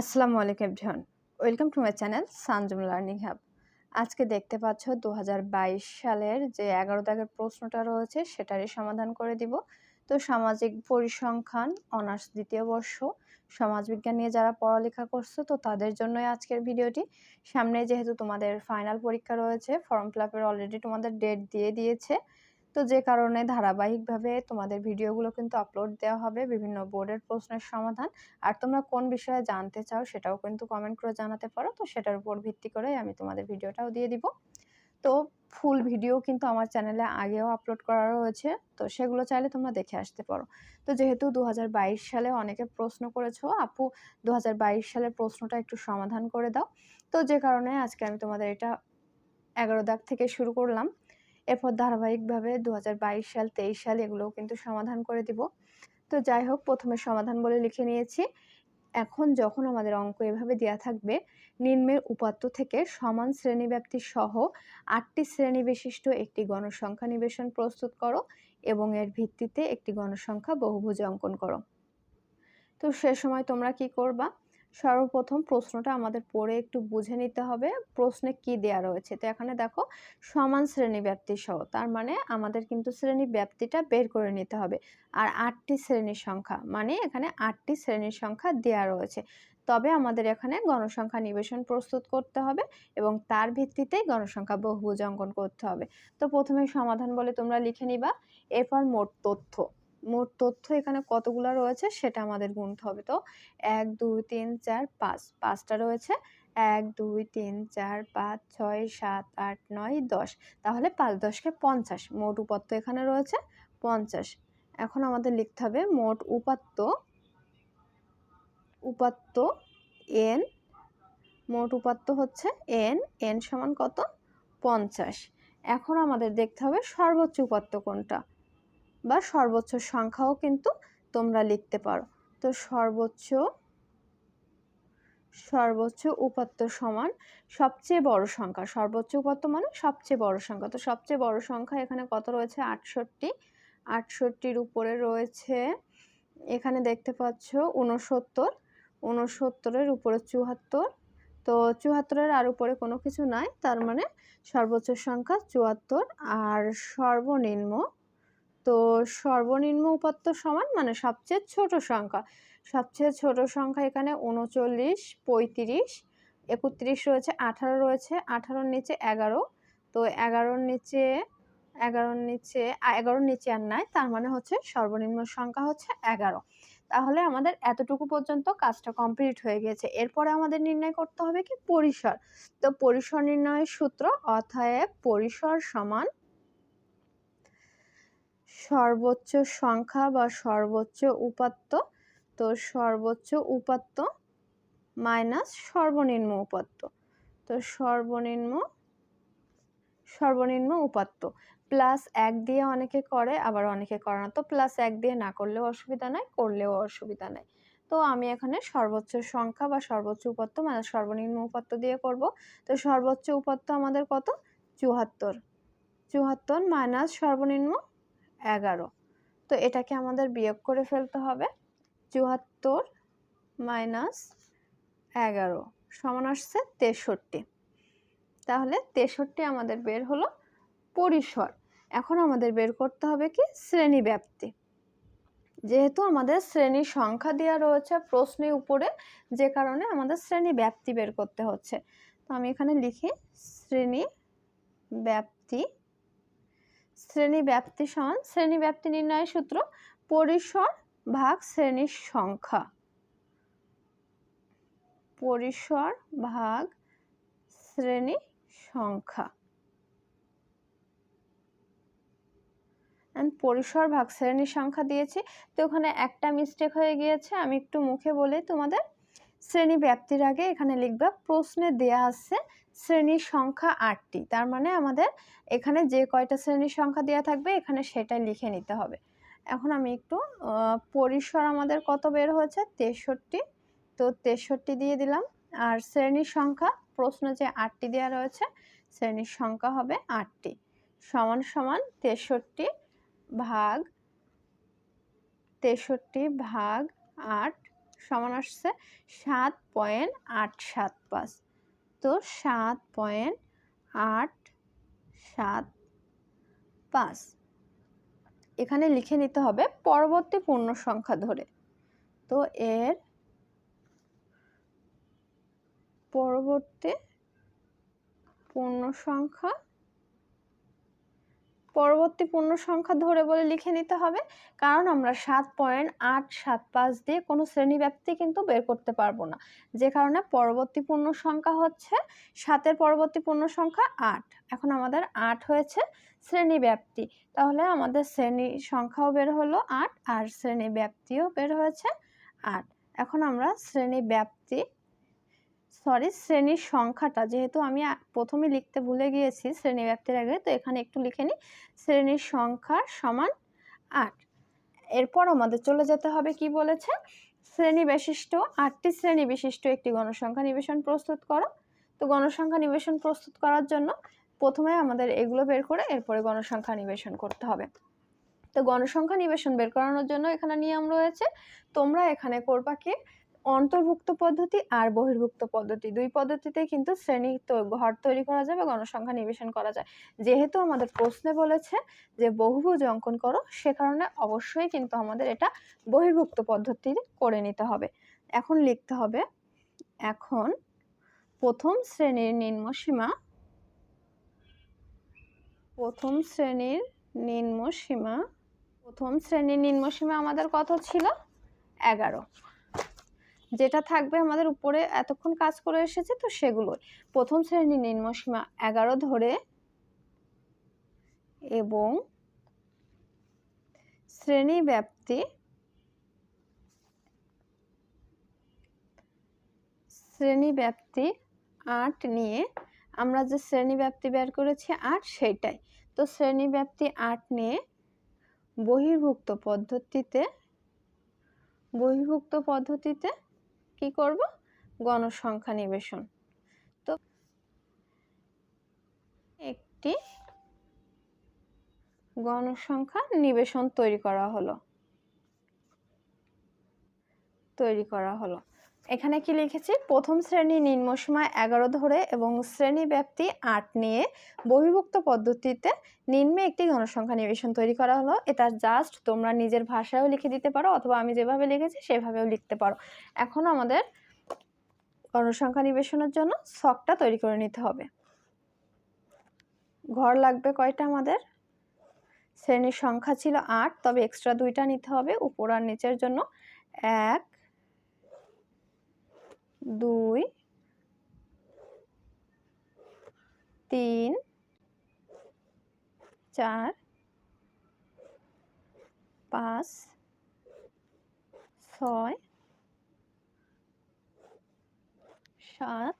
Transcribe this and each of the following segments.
আসসালামু আলাইকুম everyone. Welcome to my channel Sanjum learning hub. আজকে দেখতে পাচ্ছ দু সালের যে এগারো দাগের প্রশ্নটা রয়েছে, সেটারই সমাধান করে দিব। তো সামাজিক পরিসংখ্যান, অনার্স দ্বিতীয় বর্ষ, সমাজবিজ্ঞান নিয়ে যারা পড়ালেখা করছ, তো তাদের জন্যই আজকের ভিডিওটি। সামনে যেহেতু তোমাদের ফাইনাল পরীক্ষা রয়েছে, ফর্ম ফিল আপের অলরেডি তোমাদের ডেট দিয়ে দিয়েছে তো যে কারণে ধারাবাহিকভাবে তোমাদের ভিডিওগুলো কিন্তু আপলোড দেওয়া হবে বিভিন্ন বোর্ডের প্রশ্নের সমাধান। আর তোমরা কোন বিষয়ে জানতে চাও সেটাও কিন্তু কমেন্ট করে জানাতে পারো। তো সেটার উপর ভিত্তি করে আমি তোমাদের ভিডিওটাও দিয়ে দিব। তো ফুল ভিডিও কিন্তু আমার চ্যানেলে আগেও আপলোড করা রয়েছে। তো সেগুলো চাইলে তোমরা দেখে আসতে পারো। তো যেহেতু দু হাজার বাইশ সালে অনেকে প্রশ্ন করেছ, আপু দু হাজার বাইশ সালের প্রশ্নটা একটু সমাধান করে দাও। তো যে কারণে আজকে আমি তোমাদের এটা এগারো দাগ থেকে শুরু করলাম। এরপর ধারাবাহিকভাবে দু হাজার বাইশ সাল, তেইশ সাল এগুলোও কিন্তু সমাধান করে দিব। তো যাই হোক, প্রথমে সমাধান বলে লিখে নিয়েছি। এখন যখন আমাদের অঙ্ক এভাবে দেওয়া থাকবে, নিম্নের উপাত্ত থেকে সমান শ্রেণীব্যাপ্তি সহ আটটি শ্রেণি বিশিষ্ট একটি গণসংখ্যা নিবেশন প্রস্তুত করো এবং এর ভিত্তিতে একটি গণসংখ্যা বহুভুজ অঙ্কন করো। তো সে সময় তোমরা কি করবা? সর্বপ্রথম প্রশ্নটা আমাদের পড়ে একটু বুঝে নিতে হবে, প্রশ্নে কি দেয়া রয়েছে? তো এখানে দেখো, সমান শ্রেণি ব্যাপ্তি সহ, তার মানে আমাদের কিন্তু শ্রেণি ব্যাপ্তিটা বের করে নিতে হবে। আর আটটি শ্রেণির সংখ্যা মানে এখানে আটটি শ্রেণির সংখ্যা দেয়া রয়েছে। তবে আমাদের এখানে গণসংখ্যা নিবেশন প্রস্তুত করতে হবে এবং তার ভিত্তিতেই গণসংখ্যা বহুভুজ অঙ্কন করতে হবে। তো প্রথমে সমাধান বলে তোমরা লিখে নিবা। এরপর মোট তথ্য। মোট তথ্য এখানে কতগুলো রয়েছে সেটা আমাদের গুনতে হবে। তো এক, দুই, তিন, চার, পাঁচ, পাঁচটা রয়েছে। এক, দুই, তিন, চার, পাঁচ, ছয়, সাত, আট, নয়, দশ। তাহলে পাঁচ, দশকে পঞ্চাশ। মোট উপাত্ত এখানে রয়েছে পঞ্চাশ। এখন আমাদের লিখতে হবে মোট উপাত্ত উপাত্ত এন, মোট উপাত্ত হচ্ছে এন এন সমান কত? পঞ্চাশ। এখন আমাদের দেখতে হবে সর্বোচ্চ উপাত্ত কোনটা? বা সর্বোচ্চ সংখ্যাও কিন্তু তোমরা লিখতে পারো। তো সর্বোচ্চ সর্বোচ্চ উপাত্ত সমান সবচেয়ে বড় সংখ্যা। সর্বোচ্চ উপাত্ত মানে সবচেয়ে বড় সংখ্যা। তো সবচেয়ে বড় সংখ্যা এখানে কত রয়েছে? আটষট্টি। আটষট্টির উপরে রয়েছে, এখানে দেখতে পাচ্ছ উনসত্তর উনসত্তরের উপরে চুয়াত্তর। তো চুয়াত্তরের আর উপরে কোনো কিছু নাই। তার মানে সর্বোচ্চ সংখ্যা চুয়াত্তর। আর সর্বনিম্ন তো সর্বনিম্ন উপাত্ত সমান মানে সবচেয়ে ছোট সংখ্যা। সবচেয়ে ছোট সংখ্যা এখানে উনচল্লিশ, পঁয়ত্রিশ, একত্রিশ রয়েছে, আঠারো রয়েছে, আঠারোর নিচে এগারো। তো এগারোর নিচে এগারোর নিচে এগারোর নিচে আর নাই, তার মানে হচ্ছে সর্বনিম্ন সংখ্যা হচ্ছে এগারো। তাহলে আমাদের এতটুকু পর্যন্ত কাজটা কমপ্লিট হয়ে গেছে। এরপরে আমাদের নির্ণয় করতে হবে কি? পরিসর। তো পরিসর নির্ণয়ের সূত্র অর্থাৎ পরিসর সমান সর্বোচ্চ সংখ্যা বা সর্বোচ্চ উপাত্ত, তো সর্বোচ্চ উপাত্ত মাইনাস সর্বনিম্ন উপাত্ত। তো সর্বনিম্ন সর্বনিম্ন উপাত্ত। প্লাস এক দিয়ে অনেকে করে, আবার অনেকে করে না। তো প্লাস এক দিয়ে না করলেও অসুবিধা নাই, করলেও অসুবিধা নাই। তো আমি এখানে সর্বোচ্চ সংখ্যা বা সর্বোচ্চ উপাত্ত মানে সর্বনিম্ন উপাত্ত দিয়ে করব। তো সর্বোচ্চ উপাত্ত আমাদের কত? চুয়াত্তর। চুয়াত্তর মাইনাস সর্বনিম্ন এগারো। তো এটাকে আমাদের বিয়োগ করে ফেলতে হবে। চুয়াত্তর মাইনাস এগারো সমান আসছে তেষট্টি। তাহলে তেষট্টি আমাদের বের হলো পরিসর। এখন আমাদের বের করতে হবে কি? শ্রেণি ব্যাপ্তি। যেহেতু আমাদের শ্রেণি সংখ্যা দেওয়া রয়েছে প্রশ্নের উপরে, যে কারণে আমাদের শ্রেণি ব্যাপ্তি বের করতে হচ্ছে। তো আমি এখানে লিখি, শ্রেণি ব্যাপ্তি শ্রেণি ব্যাপ্তি সমান শ্রেণি ব্যাপ্তি নির্ণয়ের সূত্র, পরিসর ভাগ শ্রেণির সংখ্যা। পরিসর ভাগ শ্রেণি সংখ্যা। পরিসর ভাগ শ্রেণির সংখ্যা দিয়েছি। তো ওখানে একটা মিস্টেক হয়ে গিয়েছে। আমি একটু মুখে বলে তোমাদের। শ্রেণি ব্যাপ্তির আগে এখানে লিখবা, প্রশ্নে দেয়া আছে শ্রেণির সংখ্যা আটটি। তার মানে আমাদের এখানে যে কয়টা শ্রেণির সংখ্যা দেওয়া থাকবে, এখানে সেটাই লিখে নিতে হবে। এখন আমি একটু পরিসর আমাদের কত বের হয়েছে? তেষট্টি। তো তেষট্টি দিয়ে দিলাম। আর শ্রেণির সংখ্যা, প্রশ্ন যে আটটি দেওয়া রয়েছে, শ্রেণির সংখ্যা হবে আটটি। সমান সমান তেষট্টি ভাগ তেষট্টি ভাগ আট সমান আসছে সাত পয়েন্ট আট সাত পাঁচ। তো সাত পয়েন্ট আট সাত পাঁচ। এখানে লিখে নিতে হবে পরবর্তী পূর্ণ সংখ্যা ধরে। তো এর পরবর্তী পূর্ণ সংখ্যা পরবর্তী পূর্ণ সংখ্যা ধরে বলে লিখে নিতে হবে। কারণ আমরা সাত পয়েন্ট আট সাত পাঁচ দিয়ে কোনো শ্রেণি ব্যাপ্তি কিন্তু বের করতে পারব না। যে কারণে পরবর্তী পূর্ণ সংখ্যা হচ্ছে সাতের পরবর্তী পূর্ণ সংখ্যা আট। এখন আমাদের আট হয়েছে শ্রেণি ব্যাপ্তি তাহলে আমাদের শ্রেণি সংখ্যাও বের হলো আট আর শ্রেণি ব্যাপ্তিও বের হয়েছে আট। এখন আমরা শ্রেণি সরি শ্রেণির সংখ্যাটা, যেহেতু আমি প্রথমে লিখতে ভুলে গিয়েছি শ্রেণি ব্যাপ্তির আগে, তো এখানে একটু লিখে নিই। শ্রেণির সংখ্যা সমান আট। এরপর আমাদের চলে যেতে হবে কি বলেছে? শ্রেণি বিশিষ্ট আটটি শ্রেণি বিশিষ্ট একটি গণসংখ্যা নিবেশন প্রস্তুত করো। তো গণসংখ্যা নিবেশন প্রস্তুত করার জন্য প্রথমে আমাদের এগুলো বের করে এরপরে গণসংখ্যা নিবেশন করতে হবে। তো গণসংখ্যা নিবেশন বের করানোর জন্য এখানে নিয়ম রয়েছে। তোমরা এখানে করবা কি? অন্তর্ভুক্ত পদ্ধতি আর বহির্ভুক্ত পদ্ধতি। দুই পদ্ধতিতে কিন্তু শ্রেণি ঘর তৈরি করা যায় বা গণসংখ্যা নিবেশন করা যায়। যেহেতু আমাদের প্রশ্নে বলেছে যে বহুভুজ অঙ্কন করো, সে কারণে অবশ্যই কিন্তু আমাদের এটা বহির্ভুক্ত পদ্ধতি করে নিতে হবে। এখন লিখতে হবে, এখন প্রথম শ্রেণির নিম্নসীমা প্রথম শ্রেণির নিম্নসীমা প্রথম শ্রেণির নিম্নসীমা আমাদের কত ছিল? এগারো। যেটা থাকবে আমাদের উপরে এতক্ষণ কাজ করে এসেছে, তো সেগুলোই। প্রথম শ্রেণির নিম্নসীমা এগারো ধরে এবং শ্রেণি ব্যাপ্তি শ্রেণি ব্যাপ্তি আট নিয়ে আমরা যে শ্রেণি ব্যাপ্তি বের করেছি আট, সেইটাই। তো শ্রেণি ব্যাপ্তি আট নিয়ে বহির্ভুক্ত পদ্ধতিতে বহির্ভুক্ত পদ্ধতিতে কি করব? গণসংখ্যা নিবেশন। তো একটি গণসংখ্যা নিবেশন তৈরি করা হলো। তৈরি করা হলো। এখানে কি লিখেছি? প্রথম শ্রেণি নিম্নসীমা এগারো ধরে এবং শ্রেণি ব্যাপ্তি আট নিয়ে বহির্ভুক্ত পদ্ধতিতে নিম্নে একটি গণসংখ্যা নিবেশন তৈরি করা হলো। এটা জাস্ট তোমরা নিজের ভাষায়ও লিখে দিতে পারো অথবা আমি যেভাবে লিখেছি সেভাবেও লিখতে পারো। এখন আমাদের গণসংখ্যা নিবেশনের জন্য শখটা তৈরি করে নিতে হবে। ঘর লাগবে কয়টা আমাদের? শ্রেণির সংখ্যা ছিল আট, তবে এক্সট্রা দুইটা নিতে হবে। উপর আর নিচের জন্য এক দুই, তিন, চার, পাঁচ, ছয়, সাত,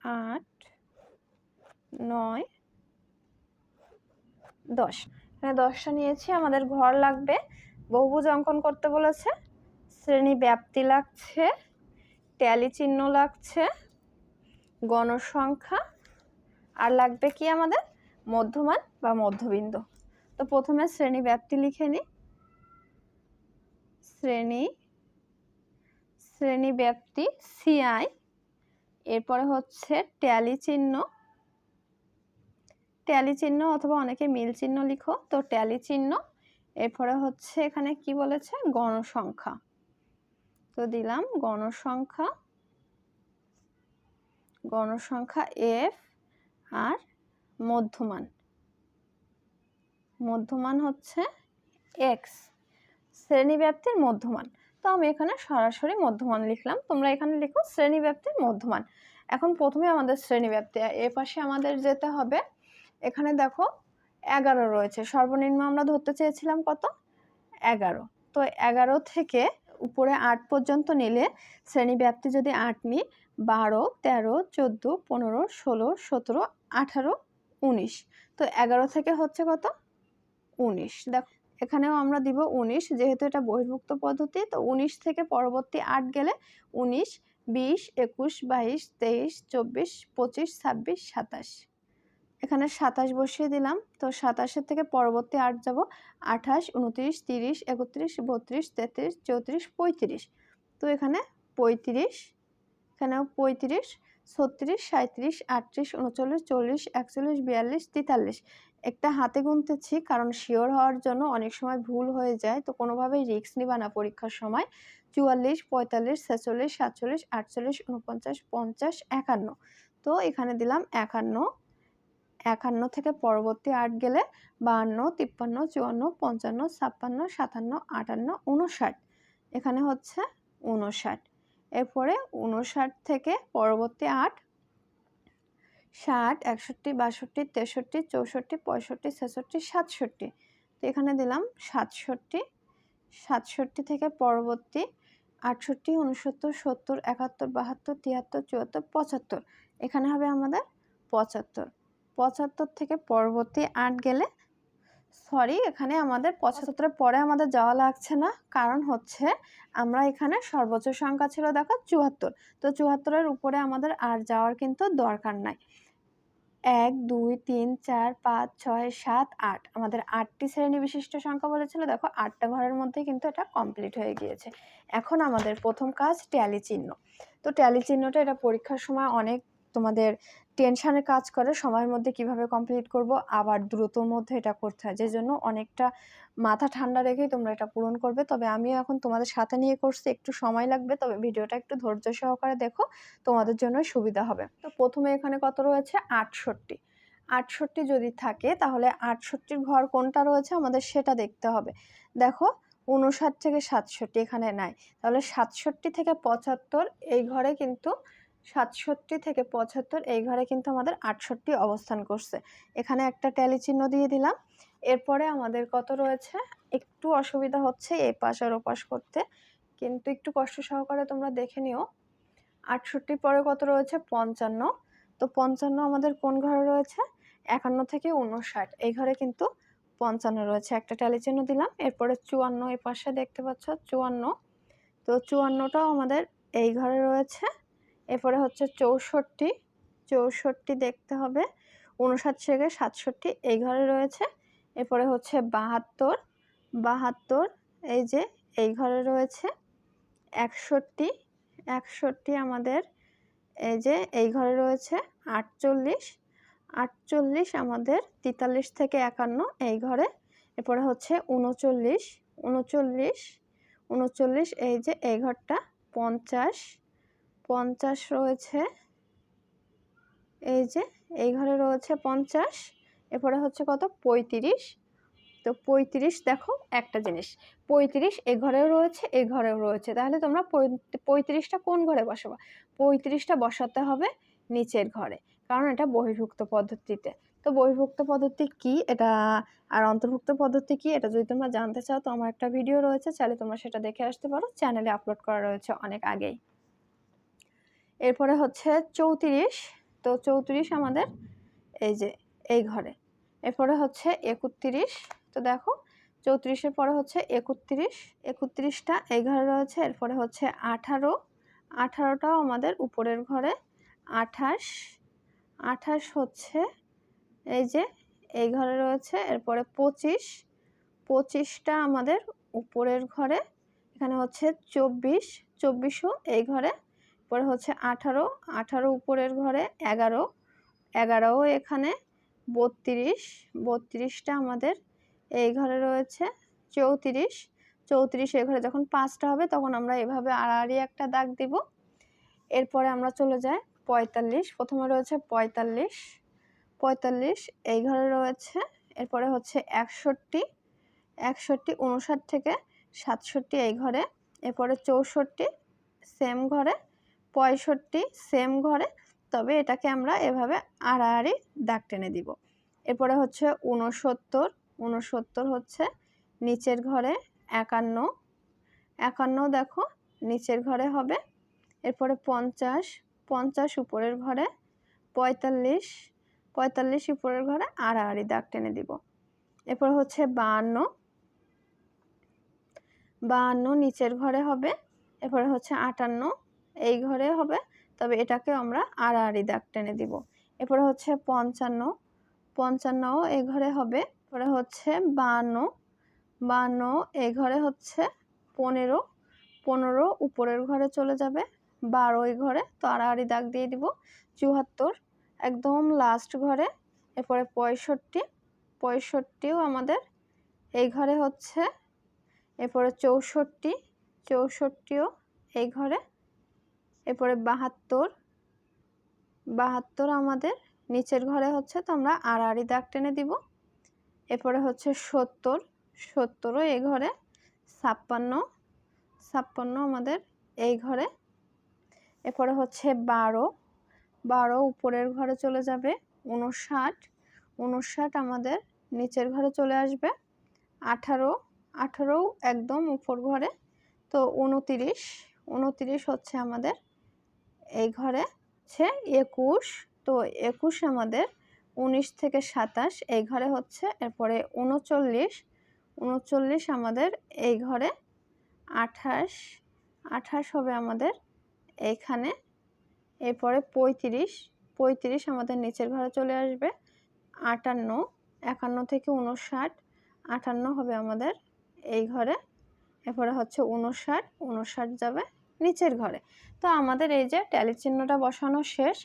আট, নয়, দশ। এখানে দশটা নিয়েছি, আমাদের ঘর লাগবে। বহুভুজ অঙ্কন করতে বলেছে। শ্রেণি ব্যাপ্তি লাগছে, ট্যালি চিহ্ন লাগছে, গণসংখ্যা, আর লাগবে কি আমাদের? মধ্যমান বা মধ্যবিন্দু। তো প্রথমে শ্রেণি ব্যাপ্তি লিখে নিই শ্রেণি শ্রেণি ব্যাপ্তি, সিআই, এরপরে হচ্ছে ট্যালি চিহ্ন। ট্যালি চিহ্ন অথবা অনেকে মিল চিহ্ন লিখো। তো ট্যালি চিহ্ন, এরপরে হচ্ছে এখানে কি বলেছে? গণসংখ্যা। তো দিলাম গণসংখ্যা গণসংখ্যা এফ আর মধ্যমান। মধ্যমান হচ্ছে এক্স শ্রেণীব্যাপ্তির মধ্যমান। তো আমি এখানে সরাসরি মধ্যমান লিখলাম। তোমরা এখানে লিখো শ্রেণীব্যাপ্তির মধ্যমান। এখন প্রথমে আমাদের শ্রেণীব্যাপ্তি এ পাশে আমাদের যেতে হবে। এখানে দেখো এগারো রয়েছে। সর্বনিম্ন আমরা ধরতে চেয়েছিলাম কত? এগারো। তো এগারো থেকে উপরে আট পর্যন্ত নিলে শ্রেণি ব্যাপ্তি যদি আট নিই বারো, তেরো, চোদ্দ, পনেরো, ষোলো, সতেরো, আঠারো, উনিশ। তো এগারো থেকে হচ্ছে কত? উনিশ। দেখো, এখানেও আমরা দিব উনিশ, যেহেতু এটা বহির্ভুক্ত পদ্ধতি, তো উনিশ থেকে পরবর্তী আট গেলে উনিশ, বিশ, একুশ, বাইশ, তেইশ, চব্বিশ, পঁচিশ, ছাব্বিশ, সাতাশ। এখানে সাতাশ বসিয়ে দিলাম। তো সাতাশের থেকে পরবর্তী আট যাব। আঠাশ উনত্রিশ তিরিশ, একত্রিশ, বত্রিশ, তেত্রিশ, চৌত্রিশ, পঁয়ত্রিশ। তো এখানে পঁয়ত্রিশ, এখানেও পঁয়ত্রিশ, ছত্রিশ সাঁত্রিশ আটত্রিশ উনচল্লিশ চল্লিশ, একচল্লিশ, বিয়াল্লিশ, তেতাল্লিশ। একটা হাতে গুনতেছি কারণ শিওর হওয়ার জন্য অনেক সময় ভুল হয়ে যায়। তো কোনোভাবেই রিস্ক নিবা না পরীক্ষার সময়। চুয়াল্লিশ, পঁয়তাল্লিশ, ছেচল্লিশ, সাতচল্লিশ, আটচল্লিশ উনপঞ্চাশ পঞ্চাশ, একান্ন। তো এখানে দিলাম একান্ন। একান্ন থেকে পরবর্তী আট গেলে বাহান্ন, তিপ্পান্ন, চুয়ান্ন, পঞ্চান্ন, ছাপ্পান্ন, সাতান্ন, আটান্ন উনষাট এখানে হচ্ছে উনষাট এরপরে উনষাট থেকে পরবর্তী আট, ষাট, একষট্টি, বাষট্টি, তেষট্টি, চৌষট্টি, পঁয়ষট্টি, ছেষট্টি, সাতষট্টি। তো এখানে দিলাম সাতষট্টি। সাতষট্টি থেকে পরবর্তী আটষট্টি উনসত্তর সত্তর, একাত্তর, বাহাত্তর তিয়াত্তর চুয়াত্তর, পঁচাত্তর। এখানে হবে আমাদের পঁচাত্তর। পঁচাত্তর থেকে পরবর্তী আট গেলে সরি এখানে আমাদের পঁচাত্তরের পরে আমাদের যাওয়া লাগছে না। কারণ হচ্ছে, আমরা এখানে সর্বোচ্চ সংখ্যা ছিল দেখো চুয়াত্তর। তো চুয়াত্তরের উপরে আমাদের আর যাওয়ার কিন্তু দরকার নাই। এক, দুই, তিন, চার, পাঁচ, ছয়, সাত, আট। আমাদের আটটি শ্রেণি বিশিষ্ট সংখ্যা বলেছিল, দেখো আটটা ঘরের মধ্যে কিন্তু এটা কমপ্লিট হয়ে গিয়েছে। এখন আমাদের প্রথম কাজ ট্যালি চিহ্ন। তো ট্যালি চিহ্নটা এটা পরীক্ষার সময় অনেক তোমাদের টেনশানে কাজ করে, সময়ের মধ্যে কীভাবে কমপ্লিট করব, আবার দ্রুতর মধ্যে এটা করতে হয়। যে জন্য অনেকটা মাথা ঠান্ডা রেখেই তোমরা এটা পূরণ করবে। তবে আমিও এখন তোমাদের সাথে নিয়ে করছি, একটু সময় লাগবে। তবে ভিডিওটা একটু ধৈর্য সহকারে দেখো, তোমাদের জন্য সুবিধা হবে। তো প্রথমে এখানে কত রয়েছে? আটষট্টি। আটষট্টি যদি থাকে, তাহলে আটষট্টির ঘর কোনটা রয়েছে? আমাদের সেটা দেখতে হবে। দেখো, উনষাট থেকে সাতষট্টি এখানে নাই। তাহলে সাতষট্টি থেকে পঁচাত্তর, এই ঘরে কিন্তু সাতষট্টি থেকে পঁচাত্তর, এই ঘরে কিন্তু আমাদের আটষট্টি অবস্থান করছে। এখানে একটা ট্যালি চিহ্ন দিয়ে দিলাম। এরপরে আমাদের কত রয়েছে? একটু অসুবিধা হচ্ছে এই পাশ আর ওপাশ করতে, কিন্তু একটু কষ্ট সহকারে তোমরা দেখে নিও। আটষট্টির পরে কত রয়েছে? পঞ্চান্ন। তো পঞ্চান্ন আমাদের কোন ঘরে রয়েছে? একান্ন থেকে উনষাট এই ঘরে কিন্তু পঞ্চান্ন রয়েছে। একটা ট্যালি চিহ্ন দিলাম। এরপরে চুয়ান্ন এই পাশে দেখতে পাচ্ছ, চুয়ান্ন। তো চুয়ান্নটাও আমাদের এই ঘরে রয়েছে। এরপরে হচ্ছে চৌষট্টি। চৌষট্টি দেখতে হবে। উনষাট থেকে সাতষট্টি এই ঘরে রয়েছে। এরপরে হচ্ছে বাহাত্তর। বাহাত্তর এই যে এই ঘরে রয়েছে। একষট্টি। একষট্টি আমাদের এই যে এই ঘরে রয়েছে। আটচল্লিশ। আটচল্লিশ আমাদের তেতাল্লিশ থেকে একান্ন এই ঘরে। এরপরে হচ্ছে উনচল্লিশ। উনচল্লিশ। উনচল্লিশ এই যে এই ঘরটা। পঞ্চাশ। পঞ্চাশ রয়েছে। এই যে, এই ঘরে রয়েছে পঞ্চাশ, এরপরে হচ্ছে কত? পঁয়ত্রিশ। তো পঁয়ত্রিশ দেখো একটা জিনিস, পঁয়ত্রিশ এ ঘরেও রয়েছে, এ ঘরেও রয়েছে। তাহলে তোমরা পঁয়ত্রিশটা কোন ঘরে বসাবা? পঁয়ত্রিশটা বসাতে হবে নিচের ঘরে, কারণ এটা বহির্ভুক্ত পদ্ধতিতে। তো বহির্ভুক্ত পদ্ধতি কি? এটা আর অন্তর্ভুক্ত পদ্ধতি কি? এটা যদি তোমরা জানতে চাও, তো আমার একটা ভিডিও রয়েছে, চাইলে তোমরা সেটা দেখে আসতে পারো। চ্যানেলে আপলোড করা রয়েছে অনেক আগেই। এরপরে হচ্ছে চৌত্রিশ। তো চৌত্রিশ আমাদের এই যে, এই ঘরে। এরপরে হচ্ছে একত্রিশ। তো দেখো, চৌত্রিশের পরে হচ্ছে একত্রিশ। একত্রিশটা এই ঘরে রয়েছে, এরপরে হচ্ছে আঠারো। আঠারোটাও আমাদের উপরের ঘরে। আঠাশ। আঠাশ হচ্ছে এই যে, এই ঘরে রয়েছে, এরপরে পঁচিশ। পঁচিশটা আমাদের উপরের ঘরে। এখানে হচ্ছে চব্বিশ। চব্বিশও এই ঘরে পরে হচ্ছে আঠারো আঠারো উপরের ঘরে এগারো, এগারোও এখানে বত্রিশ, বত্রিশটা আমাদের এই ঘরে রয়েছে, চৌত্রিশ চৌত্রিশ এ ঘরে যখন পাঁচটা হবে তখন আমরা এভাবে আড়াআড়ি একটা দাগ দিব। এরপরে আমরা চলে যাই পঁয়তাল্লিশ, প্রথমে রয়েছে পঁয়তাল্লিশ পঁয়তাল্লিশ এই ঘরে রয়েছে, এরপরে হচ্ছে একষট্টি একষট্টি উনষাট থেকে সাতষট্টি এই ঘরে, এরপরে চৌষট্টি সেম ঘরে পঁয়ষট্টি সেম ঘরে। তবে এটাকে আমরা এভাবে আড়াআড়ি দাগ টেনে দিব। এরপরে হচ্ছে উনসত্তর উনসত্তর হচ্ছে নিচের ঘরে একান্ন। একান্ন দেখো, নিচের ঘরে হবে। এরপরে পঞ্চাশ। পঞ্চাশ উপরের ঘরে পঁয়তাল্লিশ। পঁয়তাল্লিশ উপরের ঘরে আড়াআড়ি দাগ টেনে দিব। এরপর হচ্ছে বাহান্ন। বাহান্ন নিচের ঘরে হবে। এরপরে হচ্ছে আটান্ন। এই ঘরে হবে। তবে এটাকে আমরা আড়াআড়ি দাগ টেনে দিব। এরপরে হচ্ছে পঞ্চান্ন। পঞ্চান্ন এ ঘরে হবে। পরে হচ্ছে বান্ন। বান্ন এ ঘরে হচ্ছে পনেরো। পনেরো উপরের ঘরে চলে যাবে। বারো এই ঘরে। তো আড়াআড়ি দাগ দিয়ে দিব। চুয়াত্তর একদম লাস্ট ঘরে। এরপরে পঁয়ষট্টি। পঁয়ষট্টিও আমাদের এই ঘরে হচ্ছে। এরপরে চৌষট্টি। চৌষট্টিও এই ঘরে। এরপরে বাহাত্তর। বাহাত্তর আমাদের নিচের ঘরে হচ্ছে তো আমরা আড়াআড়ি দাগ টেনে দিব। এরপরে হচ্ছে সত্তর। সত্তরও এই ঘরে। ছাপ্পান্ন। ছাপ্পান্ন আমাদের এই ঘরে। এরপরে হচ্ছে বারো। বারো উপরের ঘরে চলে যাবে উনষাট উনষাট আমাদের নিচের ঘরে চলে আসবে আঠারো। আঠারো একদম উপর ঘরে। তো উনতিরিশ উনতিরিশ হচ্ছে আমাদের এই ঘরে হচ্ছে একুশ। তো একুশ আমাদের উনিশ থেকে সাতাশ, এই ঘরে হচ্ছে এরপরে উনচল্লিশ। উনচল্লিশ আমাদের এই ঘরে আঠাশ। আঠাশ হবে আমাদের এইখানে এরপরে পঁয়ত্রিশ। পঁয়ত্রিশ আমাদের নিচের ঘরে চলে আসবে আটান্ন। একান্ন থেকে উনষাট। আটান্ন হবে আমাদের এই ঘরে। এরপরে হচ্ছে উনষাট। উনষাট যাবে নিচের ঘরে। তো আমাদের এই যে ট্যালি চিহ্নটা বসানো শেষ,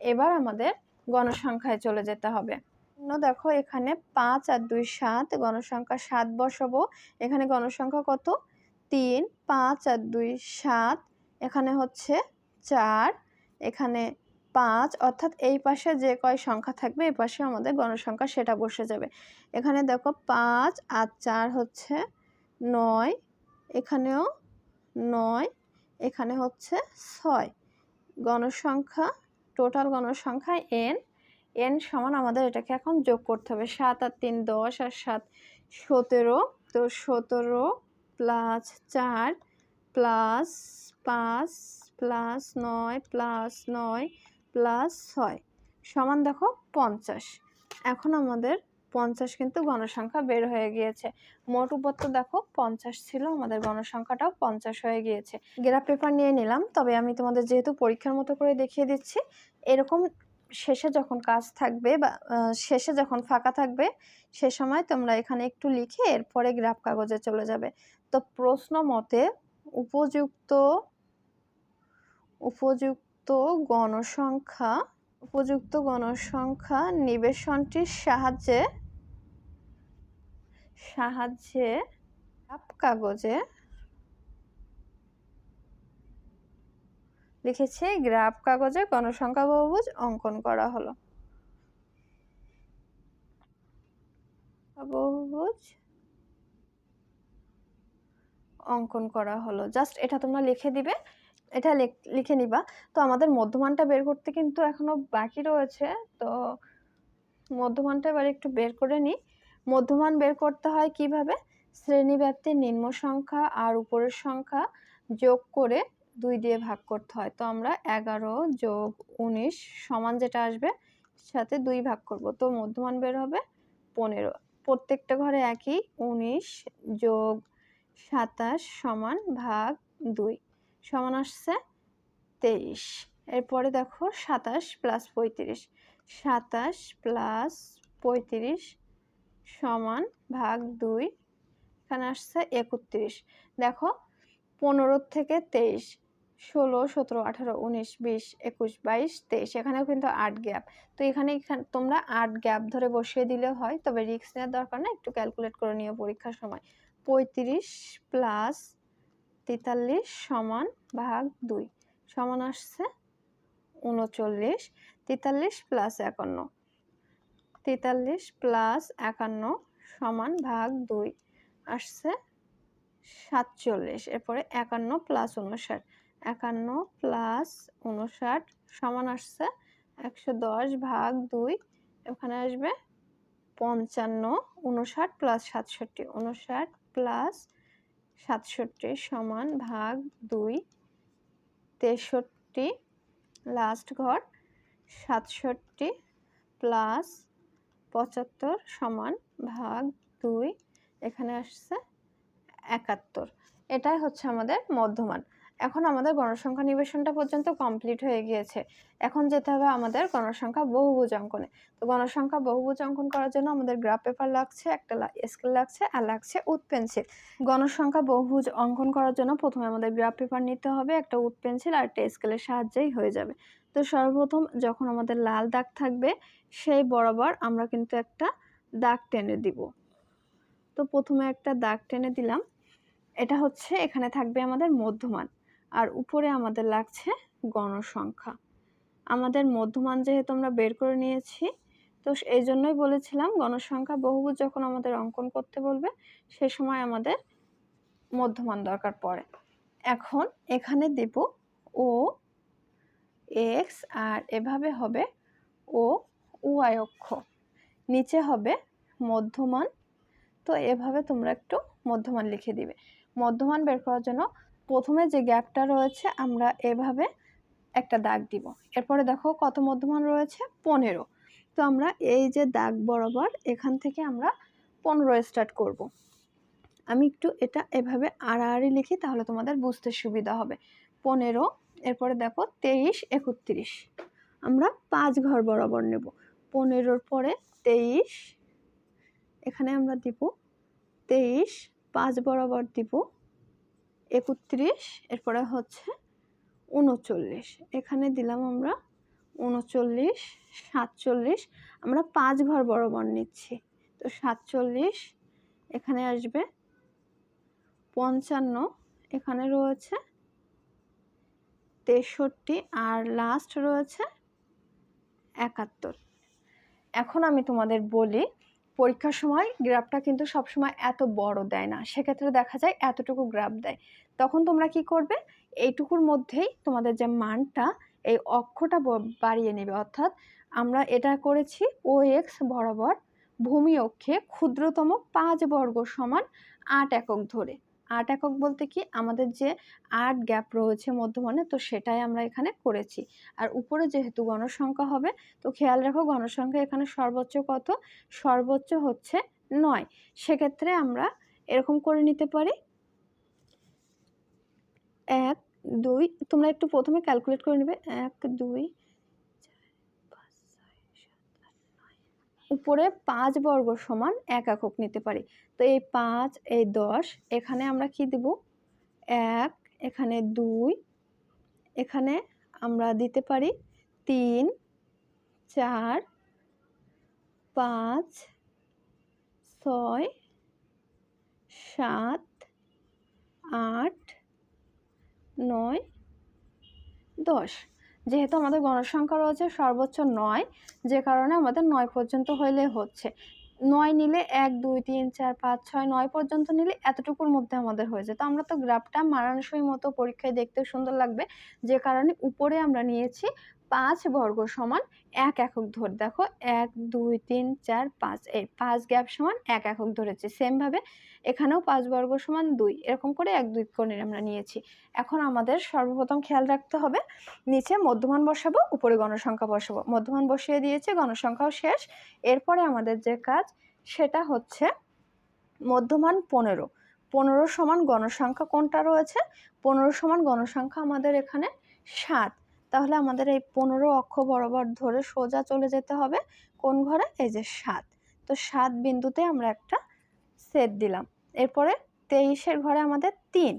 এবার আমাদের গণসংখ্যায় চলে যেতে হবে। দেখো এখানে পাঁচ আর দুই সাত, গণসংখ্যা সাত বসাবো। এখানে গণসংখ্যা কত? তিন, পাঁচ আর দুই সাত, এখানে হচ্ছে চার, এখানে পাঁচ, অর্থাৎ এই পাশে যে কয় সংখ্যা থাকবে, এই পাশে আমাদের গণসংখ্যা সেটা বসে যাবে। এখানে দেখো পাঁচ আর চার হচ্ছে নয়, এখানেও নয় এখানে হচ্ছে ছয়। গণসংখ্যা টোটাল গণসংখ্যা এন এন সমান আমাদের এটাকে এখন যোগ করতে হবে। সাত আর তিন দশ আর সাত সতেরো। তো সতেরো প্লাস চার প্লাস পাঁচ প্লাস নয় প্লাস নয় প্লাস ছয়। সমান দেখো পঞ্চাশ। এখন আমাদের পঞ্চাশ কিন্তু গণসংখ্যা বের হয়ে গিয়েছে। মোট উপত্য দেখো, পঞ্চাশ ছিল, আমাদের গণসংখ্যাটাও পঞ্চাশ হয়ে গিয়েছে। গ্রাফ পেপার নিয়ে নিলাম, তবে আমি তোমাদের যেহেতু পরীক্ষার মতো করে দেখিয়ে দিচ্ছি, এরকম শেষে যখন কাজ থাকবে বা শেষে যখন ফাঁকা থাকবে, সে সময় তোমরা এখানে একটু লিখে এরপরে গ্রাফ কাগজে চলে যাবে। তো প্রশ্ন মতে উপযুক্ত উপযুক্ত গণসংখ্যা উপযুক্ত গণসংখ্যা নিবেশনটির সাহায্যে সাহায্যে গ্রাফ কাগজে লিখেছি, গ্রাফ কাগজে গণসংখ্যা বহুভুজ অঙ্কন করা হলো। বহুভুজ অঙ্কন করা হলো। জাস্ট এটা তোমরা লিখে দিবে, এটা লিখে নিবা। তো আমাদের মধ্যমানটা বের করতে কিন্তু এখনও বাকি রয়েছে, তো মধ্যমানটা এবার একটু বের করে নিই। মধ্যমান বের করতে হয় কীভাবে? শ্রেণীব্যাপ্তির নিম্ন সংখ্যা আর উপরের সংখ্যা যোগ করে দুই দিয়ে ভাগ করতে হয়। তো আমরা এগারো যোগ উনিশ সমান যেটা আসবে, সাথে দুই ভাগ করব। তো মধ্যমান বের হবে পনেরো। প্রত্যেকটা ঘরে একই, উনিশ যোগ সাতাশ সমান ভাগ দুই, সমান আসছে তেইশ। এরপরে দেখো সাতাশ প্লাস পঁয়ত্রিশ, সাতাশ প্লাস পঁয়ত্রিশ সমান ভাগ দুই, এখানে আসছে একত্রিশ। দেখো, পনেরো থেকে তেইশ, ষোলো, সতেরো, আঠারো, উনিশ, বিশ, একুশ, বাইশ, তেইশ। এখানেও কিন্তু আট গ্যাপ। তো এখানে তোমরা আট গ্যাপ ধরে বসিয়ে দিলে হয়, তবে রিক্স নেওয়ার দরকার না, একটু ক্যালকুলেট করে নিও পরীক্ষার সময়। পঁয়ত্রিশ প্লাস তেতাল্লিশ সমান ভাগ দুই, সমান আসছে উনচল্লিশ, তেতাল্লিশ প্লাস একান্ন। তেতাল্লিশ প্লাস একান্ন সমান ভাগ দুই আসছে সাতচল্লিশ। এরপরে একান্ন প্লাস উনষাট একান্ন প্লাস উনষাট সমান আসছে একশো দশ ভাগ দুই। ওখানে আসবে পঞ্চান্ন উনষাট প্লাস সাতষট্টি। উনষাট প্লাস সাতষট্টি সমান ভাগ দুই। তেষট্টি, লাস্ট ঘর, সাতষট্টি প্লাস পঁচাত্তর সমান ভাগ দুই এখানে আসছে একাত্তর। এটাই হচ্ছে আমাদের মধ্যমান। এখন আমাদের গণসংখ্যা নিবেশনটা পর্যন্ত কমপ্লিট হয়ে গিয়েছে। এখন যেতে হবে আমাদের গণসংখ্যা বহুভুজ অঙ্কনে। তো গণসংখ্যা বহুভুজ অঙ্কন করার জন্য আমাদের গ্রাফ পেপার লাগছে, একটা স্কেল লাগছে, আর লাগছে উড পেন্সিল গণসংখ্যা বহুভুজ অঙ্কন করার জন্য প্রথমে আমাদের গ্রাফ পেপার নিতে হবে, একটা উড পেন্সিল আর একটা স্কেলের সাহায্যেই হয়ে যাবে। তো সর্বপ্রথম যখন আমাদের লাল দাগ থাকবে, সেই বরাবর আমরা কিন্তু একটা দাগ টেনে দিব। তো প্রথমে একটা দাগ টেনে দিলাম। এটা হচ্ছে, এখানে থাকবে আমাদের মধ্যমান। আর উপরে আমাদের লাগছে গণসংখ্যা। আমাদের মধ্যমান যেহেতু আমরা বের করে নিয়েছি, তো এই জন্যই বলেছিলাম গণসংখ্যা বহুভুজ যখন আমাদের অঙ্কন করতে বলবে, সে সময় আমাদের মধ্যমান দরকার পড়ে। এখন এখানে দেব ও এক্স আর এভাবে হবে ও ওয়াই অক্ষ। নিচে হবে মধ্যমান, তো এভাবে তোমরা একটু মধ্যমান লিখে দিবে। মধ্যমান বের করার জন্য প্রথমে যে গ্যাপটা রয়েছে, আমরা এভাবে একটা দাগ দিব। এরপরে দেখো কত মধ্যমান রয়েছে? পনেরো। তো আমরা এই যে দাগ বরাবর এখান থেকে আমরা পনেরো স্টার্ট করব। আমি একটু এটা এভাবে আড়াআড়ি লিখি, তাহলে তোমাদের বুঝতে সুবিধা হবে। পনেরো, এরপরে দেখো তেইশ, একত্রিশ। আমরা পাঁচ ঘর বরাবর নেব। পনেরোর পরে তেইশ, এখানে আমরা দিব তেইশ, পাঁচ বরাবর দিব একত্রিশ, এরপরে হচ্ছে উনচল্লিশ। এখানে দিলাম আমরা উনচল্লিশ, সাতচল্লিশ। আমরা পাঁচ ঘর বরাবর নিচ্ছি। তো সাতচল্লিশ, এখানে আসবে পঞ্চান্ন, এখানে রয়েছে তেষট্টি, আর লাস্ট রয়েছে একাত্তর। এখন আমি তোমাদের বলি পরীক্ষার সময় গ্রাফটা কিন্তু সবসময় এত বড় দেয় না। সেক্ষেত্রে দেখা যায় এতটুকু গ্রাফ দেয় তখন তোমরা কি করবে? এইটুকুর মধ্যেই তোমাদের যে মানটা, এই অক্ষটা বাড়িয়ে নেবে। অর্থাৎ আমরা এটা করেছি ও এক্স বরাবর ভূমি অক্ষে ক্ষুদ্রতম পাঁচ বর্গ সমান আট একক ধরে। আট একক বলতে কি? আমাদের যে আট গ্যাপ রয়েছে মধ্যমানে তো সেটাই আমরা এখানে করেছি। আর উপরে যেহেতু গণসংখ্যা হবে, তো খেয়াল রাখো গণসংখ্যা এখানে সর্বোচ্চ কত? সর্বোচ্চ হচ্ছে নয়। সেক্ষেত্রে আমরা এরকম করে নিতে পারি। এক, দুই, তোমরা একটু প্রথমে ক্যালকুলেট করে নেবে। এক, দুই উপরে পাঁচ বর্গ সমান এক একক নিতে পারি। তো এই পাঁচ, এই দশ, এখানে আমরা কি দেব? এক, এখানে দুই, এখানে আমরা দিতে পারি তিন, চার, পাঁচ, ছয়, সাত, আট, নয়, দশ। যেহেতু আমাদের গণসংখ্যা রয়েছে সর্বোচ্চ নয়, যে কারণে আমাদের নয় পর্যন্ত হইলে হচ্ছে। নয় নিলে এক, দুই, তিন, চার, পাঁচ, ছয়, নয় পর্যন্ত নিলে এতটুকুর মধ্যে আমাদের হয়ে তো আমরা তো গ্রাফটা মানানসই মতো পরীক্ষায় দেখতে সুন্দর লাগবে, যে কারণে উপরে আমরা নিয়েছি পাঁচ বর্গ সমান এক একক ধরে, দেখো এক, দুই, তিন, চার, পাঁচ, এই পাঁচ গ্যাপ সমান এক একক ধরেছি। সেমভাবে এখানেও পাঁচ বর্গ সমান দুই, এরকম করে এক, দুই কোণের আমরা নিয়েছি। এখন আমাদের সর্বপ্রথম খেয়াল রাখতে হবে, নিচে মধ্যমান বসাবো, উপরে গণসংখ্যা বসাবো। মধ্যমান বসিয়ে দিয়েছে, গণসংখ্যাও শেষ। এরপরে আমাদের যে কাজ, সেটা হচ্ছে মধ্যমান পনেরো। পনেরো সমান গণসংখ্যা কোনটা রয়েছে? পনেরো সমান গণসংখ্যা আমাদের এখানে সাত। তাহলে আমাদের এই পনেরো অক্ষ বরাবর ধরে সোজা চলে যেতে হবে কোন ঘরে? এই যে সাত। তো সাত বিন্দুতে আমরা একটা সেট দিলাম। এরপরে তেইশের ঘরে আমাদের তিন।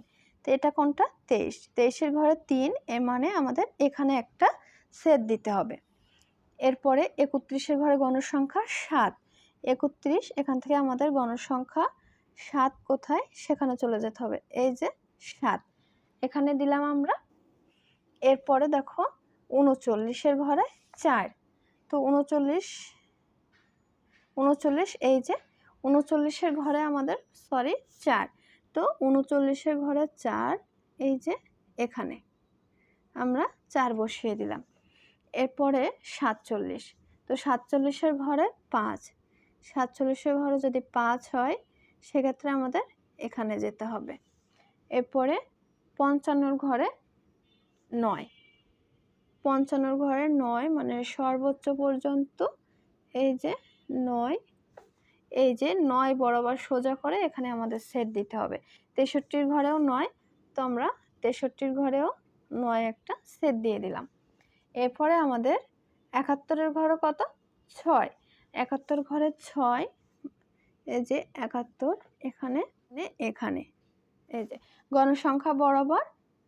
তো এটা কোনটা? তেইশ। তেইশের ঘরে তিন এ মানে আমাদের এখানে একটা সেট দিতে হবে। এরপরে একত্রিশের ঘরে গণসংখ্যা সাত। একত্রিশ, এখান থেকে আমাদের গণসংখ্যা সাত কোথায়? সেখানে চলে যেতে হবে। এই যে সাত। এখানে দিলাম আমরা এরপরে দেখো উনচল্লিশের ঘরে চার। তো উনচল্লিশ উনচল্লিশ এই যে উনচল্লিশের ঘরে আমাদের সরি চার। তো উনচল্লিশের ঘরে চার, এই যে এখানে আমরা চার বসিয়ে দিলাম। এরপরে সাতচল্লিশ। তো সাতচল্লিশের ঘরে পাঁচ। সাতচল্লিশের ঘরে যদি পাঁচ হয়, সেক্ষেত্রে আমাদের এখানে যেতে হবে। এরপরে পঞ্চান্নর ঘরে নয়। পঞ্চান্নর ঘরে নয় মানে সর্বোচ্চ পর্যন্ত এই যে নয়, এই যে নয় বরাবর সোজা করে এখানে আমাদের সেট দিতে হবে। তেষট্টির ঘরেও নয়, তো আমরা তেষট্টির ঘরেও নয় একটা সেট দিয়ে দিলাম। এরপরে আমাদের একাত্তরের ঘরে কত? ছয়। একাত্তর ঘরে ছয়, এই যে একাত্তর এখানে এখানে, এই যে গণসংখ্যা বরাবর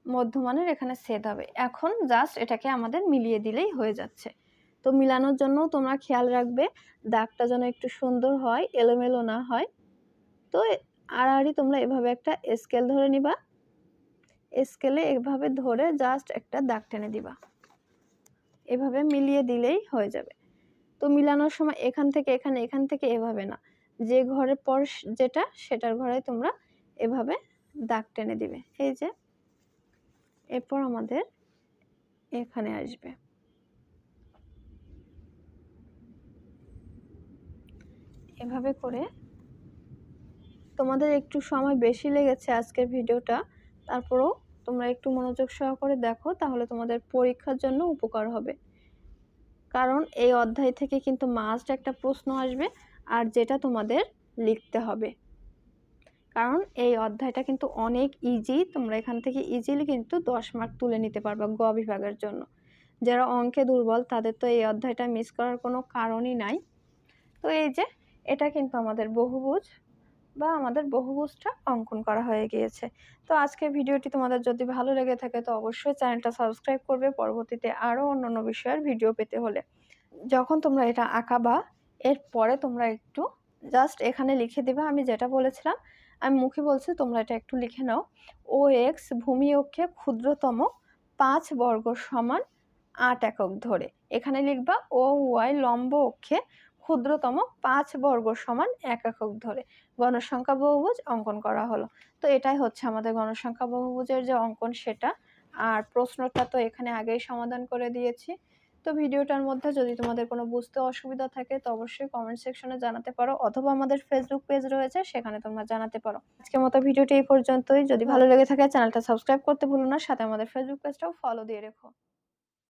মধ্যমানের এখানে সেট হবে। এখন জাস্ট এটাকে আমাদের মিলিয়ে দিলেই হয়ে যাচ্ছে। তো মিলানোর জন্য তোমরা খেয়াল রাখবে, দাগটা যেন একটু সুন্দর হয়, এলোমেলো না হয়। তো আড়াআড়ি তোমরা এভাবে একটা স্কেল ধরে নিবা। স্কেলে এভাবে ধরে জাস্ট একটা দাগ টেনে দিবা। এভাবে মিলিয়ে দিলেই হয়ে যাবে। তো মিলানোর সময় এখান থেকে এখানে, এখান থেকে এভাবে না। যে ঘরের পর যেটা, সেটার ঘরে তোমরা এভাবে দাগ টেনে দিবে। এই যে এরপর আমাদের এখানে আসবে। এভাবে করে তোমাদের একটু সময় বেশি লেগেছে আজকের ভিডিওটা, তারপরেও তোমরা একটু মনোযোগ সহকারে দেখো, তাহলে তোমাদের পরীক্ষার জন্য উপকার হবে। কারণ এই অধ্যায় থেকে কিন্তু মাস্ট একটা প্রশ্ন আসবে, আর যেটা তোমাদের লিখতে হবে। কারণ এই অধ্যায়টা কিন্তু অনেক ইজি তোমরা এখান থেকে ইজিলি কিন্তু দশ মার্ক তুলে নিতে পারবে গ বিভাগের জন্য। যারা অঙ্কে দুর্বল, তাদের তো এই অধ্যায়টা মিস করার কোনো কারণই নাই। তো এই যে, এটা কিন্তু আমাদের বহুভুজ বা আমাদের বহুভুজটা অঙ্কন করা হয়ে গিয়েছে। তো আজকের ভিডিওটি তোমাদের যদি ভালো লেগে থাকে, তো অবশ্যই চ্যানেলটা সাবস্ক্রাইব করবে, পরবর্তীতে আরও অন্যান্য বিষয়ের ভিডিও পেতে হলে। যখন তোমরা এটা আঁকাবা, এরপরে তোমরা একটু জাস্ট এখানে লিখে দিবে, আমি যেটা বলেছিলাম আমি মুখে বলছি, তোমরা এটা একটু লিখে নাও। ও এক্স ভূমি অক্ষে ক্ষুদ্রতম পাঁচ বর্গ সমান আট একক ধরে। এখানে লিখবা ও ওয়াই লম্ব অক্ষে ক্ষুদ্রতম পাঁচ বর্গ সমান এক একক ধরে। গণসংখ্যা বহুভুজ অঙ্কন করা হলো। তো এটাই হচ্ছে আমাদের গণসংখ্যা বহুভুজের যে অঙ্কন সেটা। আর প্রশ্নটা তো এখানে আগেই সমাধান করে দিয়েছি। তো ভিডিওটার মধ্যে যদি তোমাদের কোনো বুঝতে অসুবিধা থাকে, তো অবশ্যই কমেন্ট সেকশনে জানাতে পারো অথবা আমাদের ফেসবুক পেজ রয়েছে, সেখানে তোমরা জানাতে পারো। আজকের মতো ভিডিওটি এই পর্যন্তই। যদি ভালো লেগে থাকে, চ্যানেলটা সাবস্ক্রাইব করতে ভুলো না, সাথে আমাদের ফেসবুক পেজটাও ফলো দিয়ে রেখো।